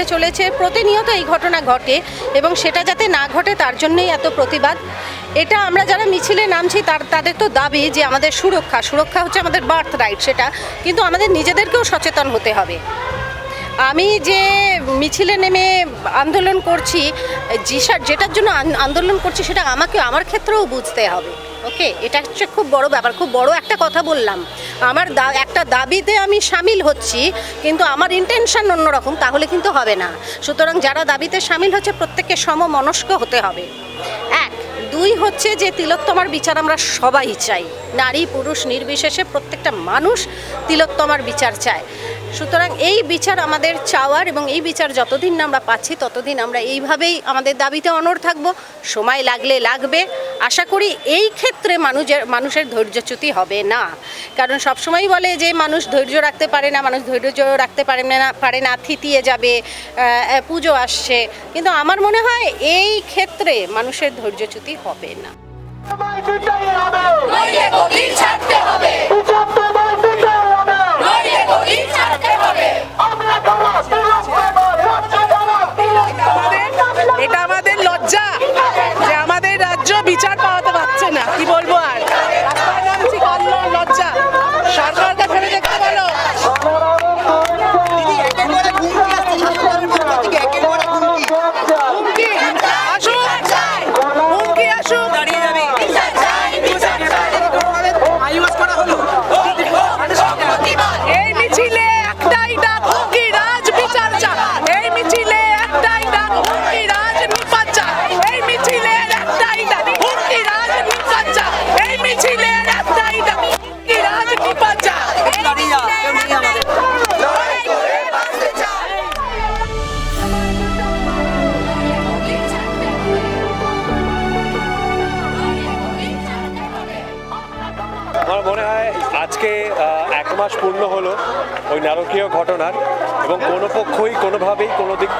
ঘটে চলেছে, প্রতিনিয়ত এই ঘটনা ঘটে এবং সেটা যাতে না ঘটে তার জন্যই এত প্রতিবাদ। এটা আমরা যারা মিছিলে নামছি তার, তাদের তো দাবি যে আমাদের সুরক্ষা সুরক্ষা হচ্ছে আমাদের বার্থ রাইট সেটা, কিন্তু আমাদের নিজেদেরকেও সচেতন হতে হবে। আমি যে মিছিলে নেমে আন্দোলন করছি যেটার জন্য আন্দোলন করছি সেটা আমাকে, আমার ক্ষেত্রেও বুঝতে হবে। ওকে, এটা হচ্ছে খুব বড় ব্যাপার, খুব বড় একটা কথা বললাম। আমার দা- একটা দাবিতে আমি সামিল হচ্ছি, কিন্তু আমার ইন্টেনশন অন্যরকম, তাহলে কিন্তু হবে না। সুতরাং যারা দাবিতে সামিল হচ্ছে, প্রত্যেককে সমমনস্ক হতে হবে। এক, দুই হচ্ছে যে তিলোত্তমার বিচার আমরা সবাই চাই। নারী, পুরুষ, নির্বিশেষে প্রত্যেকটা মানুষ তিলোত্তমার বিচার চায়। সুতরাং এই বিচার আমাদের চাওয়ার এবং এই বিচার যতদিন না আমরা পাচ্ছি ততদিন আমরা এইভাবেই আমাদের দাবিতে অনড় থাকব। সময় লাগলে লাগবে। আশা করি এই ক্ষেত্রে মানুষের মানুষের ধৈর্যচ্যুতি হবে না। কারণ সবসময়ই বলে যে মানুষ ধৈর্য রাখতে পারে না মানুষ ধৈর্য রাখতে পারে না পারে না থিতিয়ে যাবে পুজো আসছে। কিন্তু আমার মনে হয় এই ক্ষেত্রে মানুষের ধৈর্যচ্যুতি হবে না। হবে। এটা আমাদের লজ্জা যে আমাদের রাজ্য বিচার পাওয়াতে পারছে না। কি বলব আর?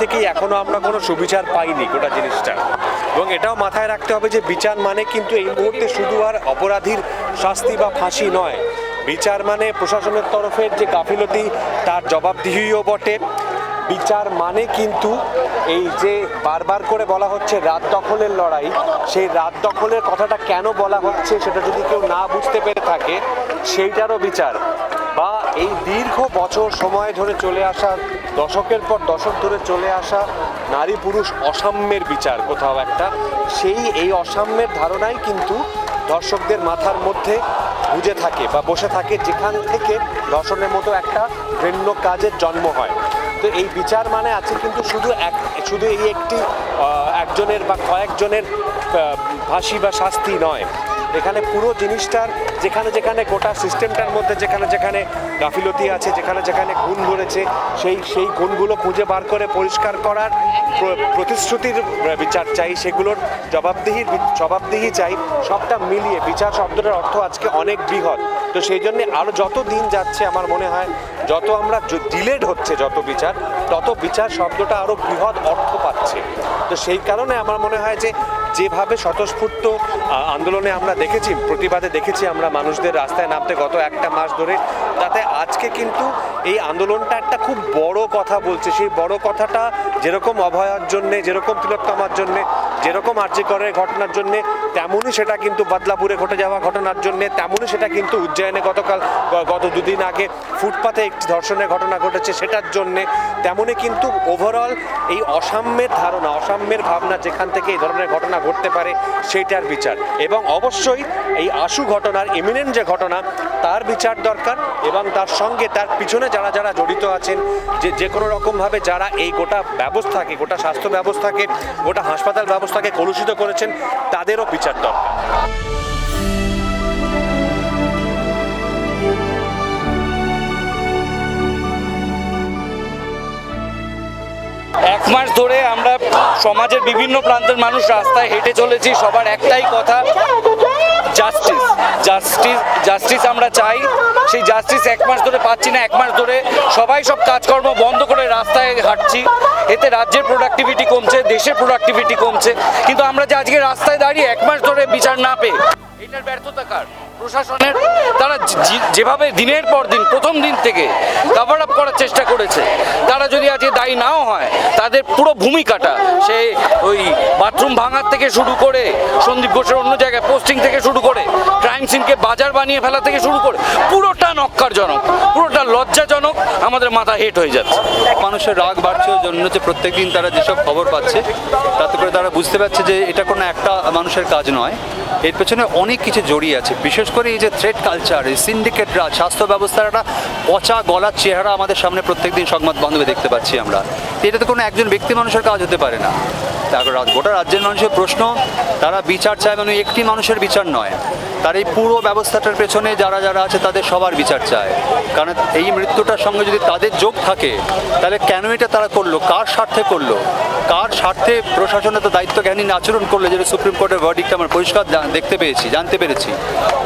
থেকেই এখনও আমরা কোনো সুবিচার পাইনি গোটা জিনিসটা। এবং এটাও মাথায় রাখতে হবে যে বিচার মানে কিন্তু এই মুহূর্তে শুধু আর অপরাধীর শাস্তি বা ফাঁসি নয়। বিচার মানে প্রশাসনের তরফের যে গাফিলতি, তার জবাবদিহিও বটে। বিচার মানে কিন্তু এই যে বারবার করে বলা হচ্ছে রাত দখলের লড়াই, সেই রাত দখলের কথাটা কেন বলা হচ্ছে সেটা যদি কেউ না বুঝতে পেরে থাকে, সেইটারও বিচার। এই দীর্ঘ বছর সময় ধরে চলে আসা, দশকের পর দশক ধরে চলে আসা নারী পুরুষ অসাম্যের বিচার কোথাও একটা। সেই এই অসাম্যের ধারণাই কিন্তু দর্শকদের মাথার মধ্যে বুঝে থাকে বা বসে থাকে যেখান থেকে দর্শনের মতো একটা ঘৃণ্য কাজের জন্ম হয়। তো এই বিচার মানে আছে কিন্তু শুধু এক, শুধু এই একটি একজনের বা কয়েকজনের ফাঁসি বা শাস্তি নয়। এখানে পুরো জিনিসটার যেখানে যেখানে গোটা সিস্টেমটার মধ্যে যেখানে যেখানে গাফিলতি আছে, যেখানে যেখানে গুণ ধরেছে, সেই সেই গুণগুলো খুঁজে বার করে পরিষ্কার করার প্রতিশ্রুতির বিচার চাই, সেগুলোর জবাবদিহির জবাবদিহি চাই, সবটা মিলিয়ে বিচার শব্দটার অর্থ আজকে অনেক বৃহৎ। তো সেই জন্য আরও যত দিন যাচ্ছে আমার মনে হয়, যত আমরা ডিলেড হচ্ছে যত বিচার, তত বিচার শব্দটা আরও বৃহৎ অর্থ পাচ্ছে। তো সেই কারণে আমার মনে হয় যে, যেভাবে স্বতঃস্ফূর্ত আন্দোলনে আমরা দেখেছি, প্রতিবাদে দেখেছি আমরা মানুষদের রাস্তায় নামতে গত একটা মাস ধরে, তাতে আজকে কিন্তু এই আন্দোলনটা একটা খুব বড় কথা বলছে। সেই বড় কথাটা যেরকম অভয়ার জন্যে, যেরকম তিলোত্তমার জন্যে যেরকম আর্যিকরের ঘটনার জন্য, তেমনই সেটা কিন্তু বদলাপুরে ঘটে যাওয়া ঘটনার জন্য, তেমনই সেটা কিন্তু উজ্জয়নে গতকাল গত দুদিন আগে ফুটপাথে একটি ধর্ষণের ঘটনা ঘটেছে সেটার জন্যে। তেমনই কিন্তু ওভারঅল এই অসাম্যের ধারণা, অসাম্যের ভাবনা যেখান থেকে এই ধরনের ঘটনা ঘটতে পারে, সেইটার বিচার। এবং অবশ্যই এই আশু ঘটনার ইমিনেন্ট যে ঘটনা, তার বিচার দরকার এবং তার সঙ্গে তার পিছনে যারা যারা জড়িত আছেন, যে যে কোনো রকমভাবে যারা এই গোটা ব্যবস্থাকে, গোটা স্বাস্থ্য ব্যবস্থাকে, গোটা হাসপাতাল ব্যবস্থাকে কলুষিত করেছেন তাদেরও বিচার দরকার। এক মাস ধরে আমরা সমাজের বিভিন্ন প্রান্তের মানুষ রাস্তায় হেঁটে চলেছি, সবার একটাই কথা জাস্টিস জাস্টিস জাস্টিস আমরা চাই। সেই জাস্টিস এক মাস ধরে পাচ্ছি না, এক মাস ধরে সবাই সব কাজকর্ম বন্ধ করে রাস্তায় হাঁটছি। এতে রাজ্যের প্রোডাক্টিভিটি কমছে, দেশের প্রোডাক্টিভিটি কমছে। কিন্তু আমরা যে আজকে রাস্তায় দাঁড়িয়ে এক মাস ধরে বিচার না পেয়ে, এটার ব্যর্থতা কার? প্রশাসনের তারা যেভাবে দিনের পর দিন, প্রথম দিন থেকে কভার আপ করার চেষ্টা করেছে, তারা যদি আজকে দায়ী নাও হয়, তাদের পুরো ভূমিকাটা, সে ওই বাথরুম ভাঙার থেকে শুরু করে, সন্দীপ ঘোষের অন্য জায়গায় পোস্টিং থেকে শুরু করে ক্রাইম সিনকে বাজার বানিয়ে ফেলা থেকে শুরু করে, পুরোটা নক্কারজনক, পুরোটা লজ্জাজনক, আমাদের মাথা হেট হয়ে যাচ্ছে। মানুষের রাগ বাড়ছে জন্য যে প্রত্যেকদিন তারা যেসব খবর পাচ্ছে, তাতে করে তারা বুঝতে পারছে যে এটা কোনো একটা মানুষের কাজ নয়। এর পেছনে অনেক কিছু জড়িয়ে আছে। বিশেষ করে এই যে থ্রেড কালচার এই সিন্ডিকেট রাজ স্বাস্থ্য ব্যবস্থার একটা পচা গলার চেহারা আমাদের সামনে প্রত্যেকদিন সংবাদ বান্ধবে দেখতে পাচ্ছি আমরা। এটা তো কোনো একজন ব্যক্তি মানুষের কাজ হতে পারে না। তারপর গোটা রাজ্যের মানুষের প্রশ্ন, তারা বিচার চায় মানে একটি মানুষের বিচার নয়। তার এই পুরো ব্যবস্থাটার পেছনে যারা যারা আছে তাদের সবার বিচার চায়। কারণ এই মৃত্যুটার সঙ্গে যদি তাদের যোগ থাকে, তাহলে কেন এটা তারা করল? কার স্বার্থে করল? কার স্বার্থে প্রশাসনের তো দায়িত্ব জ্ঞানী আচরণ করল যেটা সুপ্রিম কোর্টের ভার্ডিক্ট আমরা পরিষ্কার দেখতে পেয়েছি জানতে পেরেছি।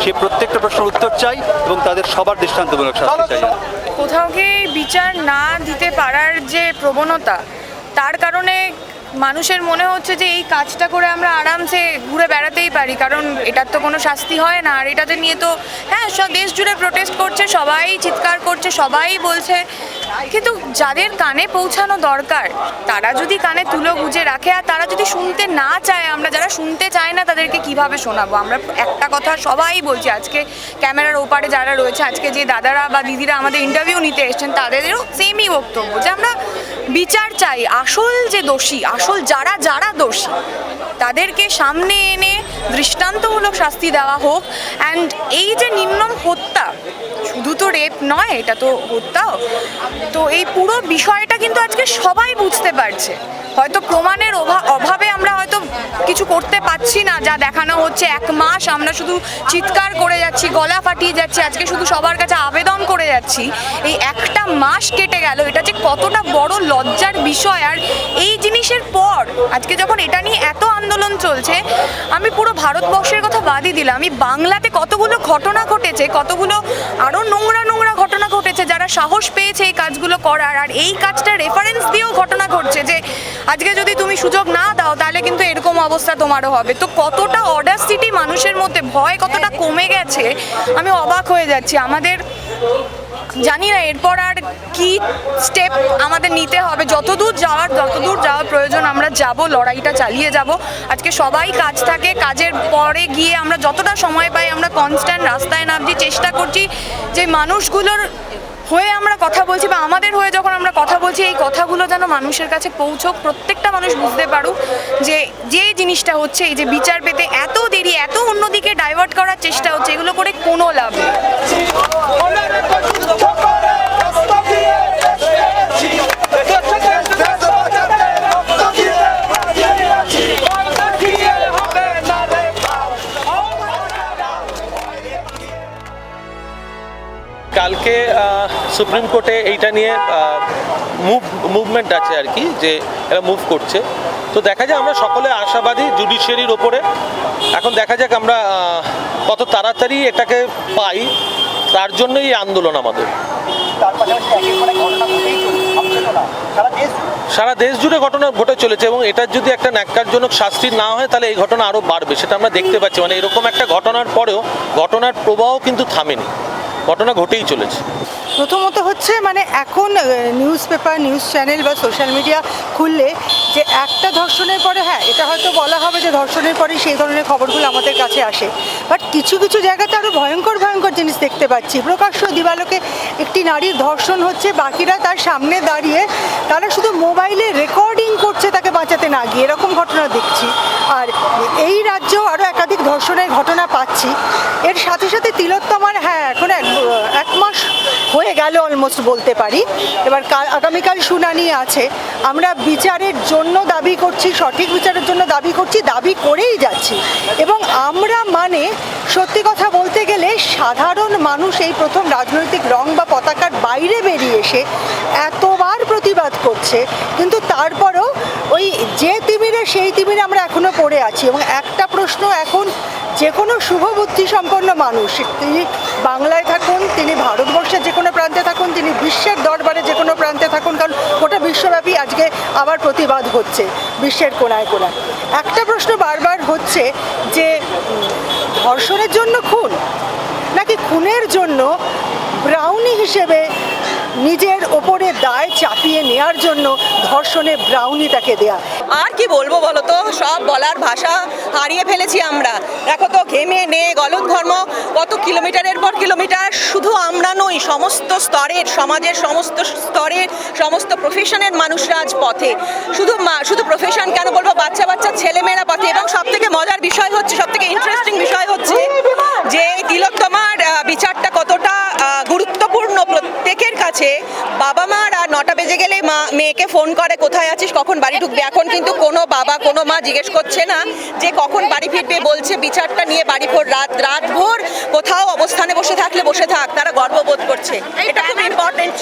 সেই প্রত্যেকটা প্রশ্নের উত্তর চাই এবং তাদের সবার দৃষ্টান্তমূলক শাস্তি চাই কোথাও গিয়ে বিচার না দিতে পারার যে প্রবণতা তার কারণে মানুষের মনে হচ্ছে যে এই কাজটা করে আমরা আরামসে ঘুরে বেড়াতেই পারি কারণ এটার তো কোনো শাস্তি হয় না। আর এটাতে নিয়ে তো হ্যাঁ সব দেশ জুড়ে প্রোটেস্ট করছে সবাই চিৎকার করছে সবাই বলছে কিন্তু যাদের কানে পৌঁছানো দরকার, তারা যদি কানে তুলো গুজে রাখে আর তারা যদি শুনতে না চায়, আমরা যারা শুনতে চায় না তাদেরকে কীভাবে শোনাবো? আমরা একটা কথা সবাই বলছি, আজকে ক্যামেরার ওপারে যারা রয়েছে, আজকে যে দাদারা বা দিদিরা আমাদের ইন্টারভিউ নিতে এসছেন, তাদেরও সেমই বক্তব্য যে আমরা বিচার চাই, আসল যে দোষী, আসল যারা যারা দোষী তাদেরকে সামনে এনে দৃষ্টান্তমূলক শাস্তি দেওয়া হোক। অ্যান্ড এই যে নিম্নম হত্যা, শুধু তো রেপ নয়, এটা তো হত্যাও। তো এই পুরো বিষয়টা কিন্তু আজকে সবাই বুঝতে পারছে। হয়তো প্রমাণের অভা- অভাবে আমরা হয়তো কিছু করতে পারছি না, যা দেখানো হচ্ছে। এক মাস আমরা শুধু চিৎকার করে যাচ্ছি, গলা ফাটিয়ে যাচ্ছি, আজকে শুধু সবার কাছে আবেদন করে যাচ্ছি। এই একটা মাস কেটে গেল, এটা যে কতটা বড় লজ্জার বিষয়। আর এই জিনিসের পর, আজকে যখন এটা নিয়ে এত আন্দোলন চলছে, আমি পুরো ভারতবর্ষের কথা বাদই দিলাম। আমি বাংলাতে কতগুলো ঘটনা ঘটেছে, কতগুলো আরও নোংরা নোংরা ঘটনা ঘটেছে, যারা সাহস পেয়েছে এই কাজগুলো করার, আর এই কাজটা রেফারেন্স দিয়েও ঘটনা ঘটছে যে, আজকে যদি তুমি সুযোগ না দাও, তাহলে কিন্তু এরকম অবস্থা তোমারও হবে। তো কতটা অডাসিটি মানুষের মধ্যে, ভয় কতটা কমে গেছে, আমি অবাক হয়ে যাচ্ছি। আমাদের, জানি না এরপর আর কি স্টেপ আমাদের নিতে হবে, যতদূর যাওয়ার যতদূর যাওয়ার প্রয়োজন যাব, লড়াইটা চালিয়ে যাব। আজকে সবাই কাজ থাকে, কাজের পরে গিয়ে আমরা যতটা সময় পাই আমরা কনস্ট্যান্ট রাস্তায় নামছি। চেষ্টা করছি যে মানুষগুলোর হয়ে আমরা কথা বলছি বা আমাদের হয়ে যখন আমরা কথা বলছি, এই কথাগুলো যেন মানুষের কাছে পৌঁছোক, প্রত্যেকটা মানুষ বুঝতে পারুক যে যে জিনিসটা হচ্ছে, এই যে বিচার পেতে এত দেরি, এত অন্যদিকে ডাইভার্ট করার চেষ্টা হচ্ছে, এগুলো করে কোনো লাভ নেই। সুপ্রিম কোর্টে এইটা নিয়ে মুভ মুভমেন্ট আছে আর কি, যে এরা মুভ করছে। তো দেখা যায় আমরা সকলে আশাবাদী জুডিশিয়ারির ওপরে। এখন দেখা যাক আমরা কত তাড়াতাড়ি এটাকে পাই। তার জন্যই এই আন্দোলন আমাদের। সারা দেশ জুড়ে ঘটনা ঘটে চলেছে এবং এটার যদি একটা ন্যাক্কারজনক শাস্তি না হয়, তাহলে এই ঘটনা আরও বাড়বে। সেটা আমরা দেখতে পাচ্ছি। মানে এরকম একটা ঘটনার পরেও ঘটনার প্রবাহ কিন্তু থামেনি। ঘটনা ঘটেই চলেছে। প্রথমত হচ্ছে মানে এখন নিউজ পেপার নিউজ চ্যানেল বা সোশ্যাল মিডিয়া খুললে যে একটা ধর্ষণের পরে হ্যাঁ এটা হয়তো বলা হবে যে ধর্ষণের পরে সেই ধরনের খবরগুলো আমাদের কাছে আসে। বাট কিছু কিছু জায়গাতে আরও ভয়ঙ্কর ভয়ঙ্কর জিনিস দেখতে পাচ্ছি। প্রকাশ্য দিবালোকে একটি নারীর ধর্ষণ হচ্ছে, বাকিরা তার সামনে দাঁড়িয়ে তারা শুধু মোবাইলে রেকর্ডিং করছে তাকে বাঁচাতে না গিয়ে এরকম ঘটনা দেখছি। আর এই রাজ্যেও আরও একাধিক ধর্ষণের ঘটনা পাচ্ছি। এর সাথে সাথে তিলোত্তমার হ্যাঁ এখন এক এক মাস হয়ে গেল অলমোস্ট বলতে পারি। এবার কাল, আগামীকাল শুনানি আছে। আমরা বিচারের জন্য দাবি করছি, সঠিক বিচারের জন্য দাবি করছি, দাবি করেই যাচ্ছি। এবং আমরা মানে সত্যি কথা বলতে গেলে সাধারণ মানুষ এই প্রথম রাজনৈতিক রং বা পতাকার বাইরে বেরিয়ে এসে এতবার প্রতিবাদ করছে, কিন্তু তারপরেও ওই যে তিমিরে, সেই তিমিরে আমরা এখনও পড়ে আছি এবং একটা প্রশ্ন এখন যে কোনো শুভবুদ্ধি সম্পন্ন মানুষ, তিনি বাংলায় থাকুন, তিনি ভারতবর্ষের যে কোনো প্রান্তে থাকুন, তিনি বিশ্বের দরবারে যে কোনো প্রান্তে থাকুন, কারণ গোটা বিশ্বব্যাপী আজকে আবার প্রতিবাদ হচ্ছে, বিশ্বের কোনায় কোনায় একটা প্রশ্ন বারবার হচ্ছে যে, ধর্ষণের জন্য খুন? নাকি খুনের জন্য ব্রাউনি হিসেবে নিজের ওপরে দায় চাপিয়ে নেয়ার জন্য ধর্ষণে ব্রাউনি তাকে দেয়া। আর কি বলব বলো তো? সব বলার ভাষা হারিয়ে ফেলেছি আমরা। দেখো তো, ঘেমে নে গলদ ঘর্ম কত কিলোমিটারের পর কিলোমিটার? শুধু আমরা নই, সমস্ত স্তরের, সমাজের সমস্ত স্তরের, সমস্ত প্রফেশনের মানুষরা আজ পথে। শুধু শুধু প্রফেশন কেন বলব? বাচ্চা বাচ্চা, ছেলেমেয়েরা পথে। এবং সব থেকে মজার বিষয় হচ্ছে সব থেকে ইন্টারেস্টিং বিষয় হচ্ছে যে তিলোত্তমার বিচারটা কতটা প্রত্যেকের বাবা মা আর নটা বেজে গেলে মা, মেয়েকে ফোন করে, কোথায় আছিস, কখন বাড়ি ঢুকবে? এখন কিন্তু কোনো বাবা, কোনো মা জিজ্ঞেস করছে না যে কখন বাড়ি ফিরবে, বলছে বিচারটা নিয়ে বাড়ি ভোর রাত রাত ভোর কোথাও অবস্থানে বসে থাকলে বসে থাক, তারা গর্ববোধ করছে। এটা খুব ইম্পর্টেন্ট